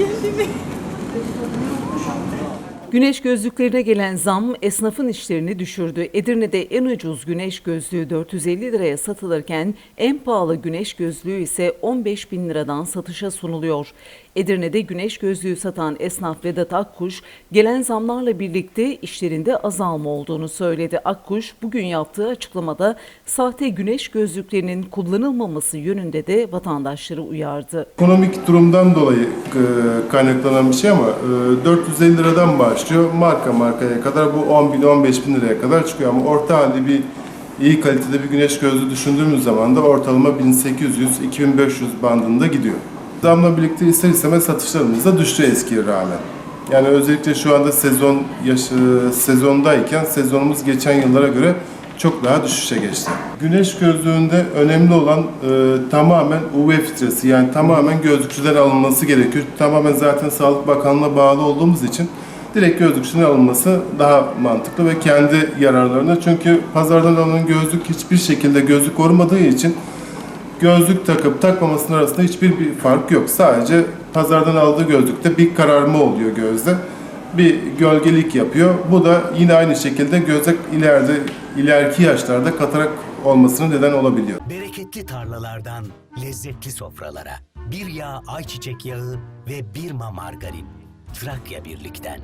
kendi mi? Güneş gözlüklerine gelen zam esnafın işlerini düşürdü. Edirne'de en ucuz güneş gözlüğü 450 liraya satılırken en pahalı güneş gözlüğü ise 15 bin liradan satışa sunuluyor. Edirne'de güneş gözlüğü satan esnaf Vedat Akkuş gelen zamlarla birlikte işlerinde azalma olduğunu söyledi. Akkuş bugün yaptığı açıklamada sahte güneş gözlüklerinin kullanılmaması yönünde de vatandaşları uyardı. Ekonomik durumdan dolayı e, kaynaklanan bir şey ama e, 450 liradan başlıyor. Marka markaya kadar bu 10 bin 15 bin liraya kadar çıkıyor ama orta halde bir iyi kalitede bir güneş gözlüğü düşündüğümüz zaman da ortalama 1800-2500 bandında gidiyor. Zamla birlikte ister istemez satışlarımız da düştü eskiye rağmen. Yani özellikle şu anda sezon yaşı, sezondayken sezonumuz geçen yıllara göre çok daha düşüşe geçti. Güneş gözlüğünde önemli olan e, tamamen UV filtresi yani tamamen gözlükçüden alınması gerekiyor. Tamamen zaten Sağlık Bakanlığı'na bağlı olduğumuz için direkt gözlükçüden alınması daha mantıklı ve kendi yararlarına. Çünkü pazardan alınan gözlük hiçbir şekilde gözlük korumadığı için gözlük takıp takmamasının arasında hiçbir bir fark yok. Sadece pazardan aldığı gözlükte bir kararma oluyor gözde. Bir gölgelik yapıyor. Bu da yine aynı şekilde göze ileride ileriki yaşlarda katarak olmasına neden olabiliyor. Bereketli tarlalardan lezzetli sofralara. Bir yağ ayçiçek yağı ve bir ma margarin. Trakya Birlik'ten.